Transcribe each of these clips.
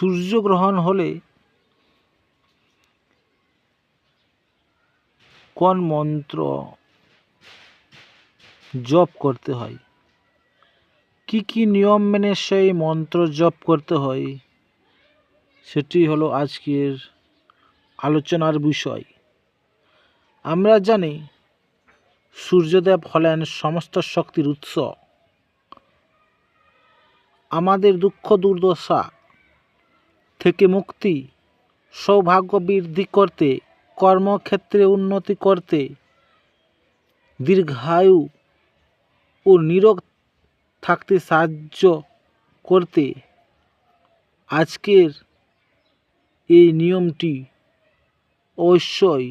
সূর্যগ্রহণ হলে কোন মন্ত্র জপ করতে হয়? কি কি নিয়ম মেনে সেই মন্ত্র জপ করতে হয়? সেটি হলো আজকের আলোচনার বিষয়। আমরা জানি সূর্যদেব হলেন সমস্ত শক্তির উৎস। আমাদের দুঃখ দুর্দশা থেকে মুক্তি সৌভাগ্য বৃদ্ধি করতে কর্মক্ষেত্রে উন্নতি করতে, দীর্ঘায়ু ও নিরোগ থাকতে সাহায্য করতে আজকের এই নিয়মটি অবশ্যই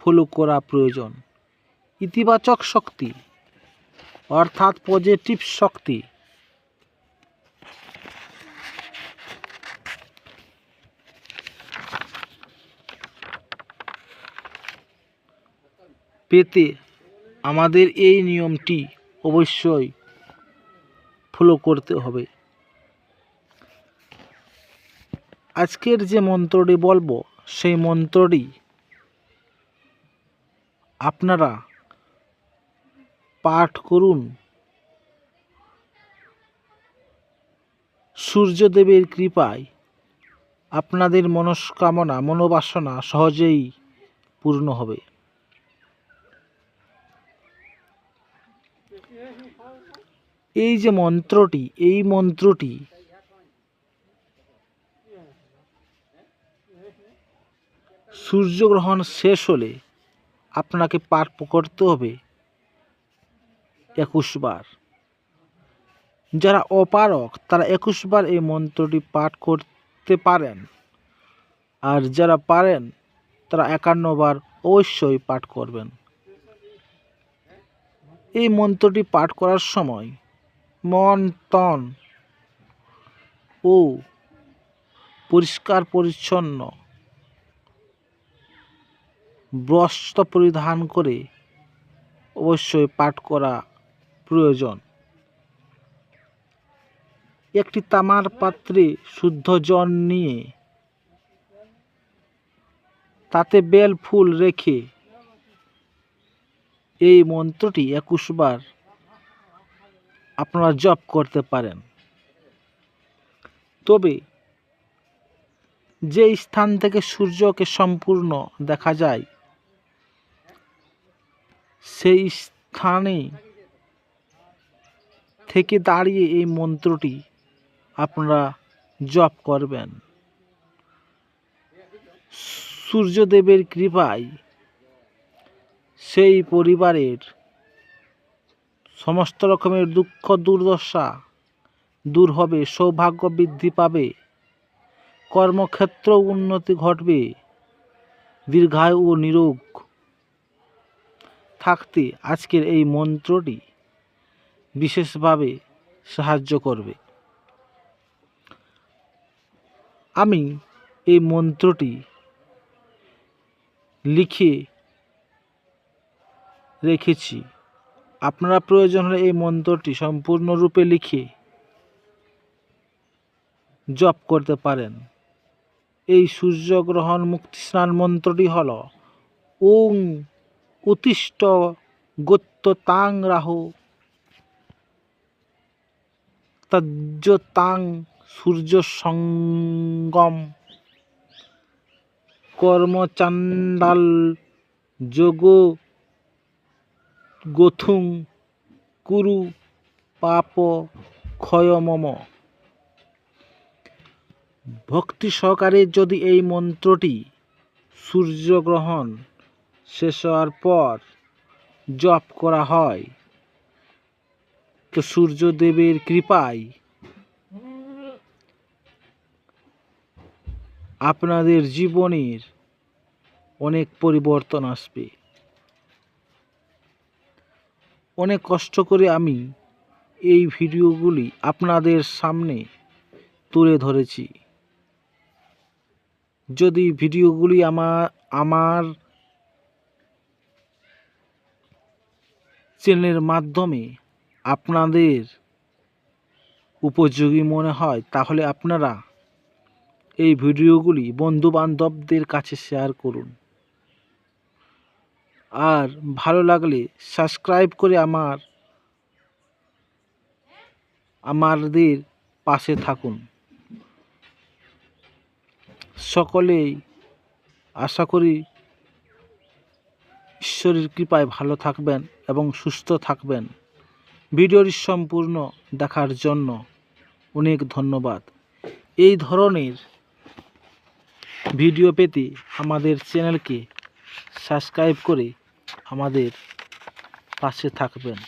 ফলো করা প্রয়োজন। ইতিবাচক শক্তি, অর্থাৎ পজিটিভ শক্তি পেতে আমাদের এই নিয়মটি অবশ্যই ফলো করতে হবে। আজকের যে মন্ত্রটি বলব, সেই মন্ত্রটি আপনারা পাঠ করুন। সূর্যদেবের কৃপায় আপনাদের মনস্কামনা, মনোবাসনা সহজেই পূর্ণ হবে। এই যে মন্ত্রটি, এই মন্ত্রটি। সূর্যগ্রহণ শেষ হলে আপনাকে পাঠ করতে হবে একুশ বার। যারা অপারক তারা একুশ বার এই মন্ত্রটি পাঠ করতে পারেন। আর যারা পারেন, তারা একান্ন বার অবশ্যই পাঠ করবেন। এই মন্ত্রটি পাঠ করার সময় মন তন ও, পরিষ্কার পরিচ্ছন্ন। বস্ত্র পরিধান করে অবশ্যই পাঠ করা প্রয়োজন। একটি তামার পাত্রে শুদ্ধ জল নিয়ে তাতে বেল ফুল রেখে এই মন্ত্রটি একুশ বার আপনারা জপ করতে পারেন। তবে যে স্থান থেকে সূর্যকে সম্পূর্ণ দেখা যায়, সেই স্থানে থেকে দাঁড়িয়ে এই মন্ত্রটি আপনারা জপ করবেন। সূর্যদেবের কৃপায় সেই পরিবারের সমস্ত রকমের দুঃখ, দুর্দশা দূর হবে, সৌভাগ্য বৃদ্ধি পাবে। কর্মক্ষেত্র উন্নতি ঘটবে, দীর্ঘায়ু ও নিরোগ থাকতে আজকের এই মন্ত্রটি বিশেষভাবে সাহায্য করবে। আমি এই মন্ত্রটি লিখে রেখেছি। আপনারা প্রয়োজন হলে এই মন্ত্রটি সম্পূর্ণরূপে লিখে জপ করতে পারেন। এই সূর্যগ্রহণ মুক্তি স্নান মন্ত্রটি হল, ওং উতিষ্ঠ রাহু তজ্জ তাং সূর্য সঙ্গম কর্মচাণ্ডাল যোগ গোথুং, কুরু, পাপ ক্ষয়মম ভক্তি সহকারে যদি এই মন্ত্রটি সূর্যগ্রহণ শেষ হওয়ার পর জপ করা হয়, তো সূর্যদেবের কৃপায় আপনাদের জীবনের অনেক পরিবর্তন আসবে। অনেক কষ্ট করে আমি এই ভিডিওগুলি আপনাদের সামনে তুলে ধরেছি। যদি ভিডিওগুলি আমার আমার চ্যানেলের মাধ্যমে আপনাদের উপযোগী মনে হয়, তাহলে আপনারা এই ভিডিওগুলি বন্ধু বান্ধবদের কাছে শেয়ার করুন। আর ভালো লাগলে সাবস্ক্রাইব করে আমার, আমাদের পাশে থাকুন। সকলেই আশা করি ঈশ্বরের কৃপায় ভালো থাকবেন এবং সুস্থ থাকবেন। ভিডিওটি সম্পূর্ণ দেখার জন্য অনেক ধন্যবাদ। এই ধরনের ভিডিও পেতে আমাদের চ্যানেলকে সাবস্ক্রাইব করে আমাদের পাশে থাকবেন।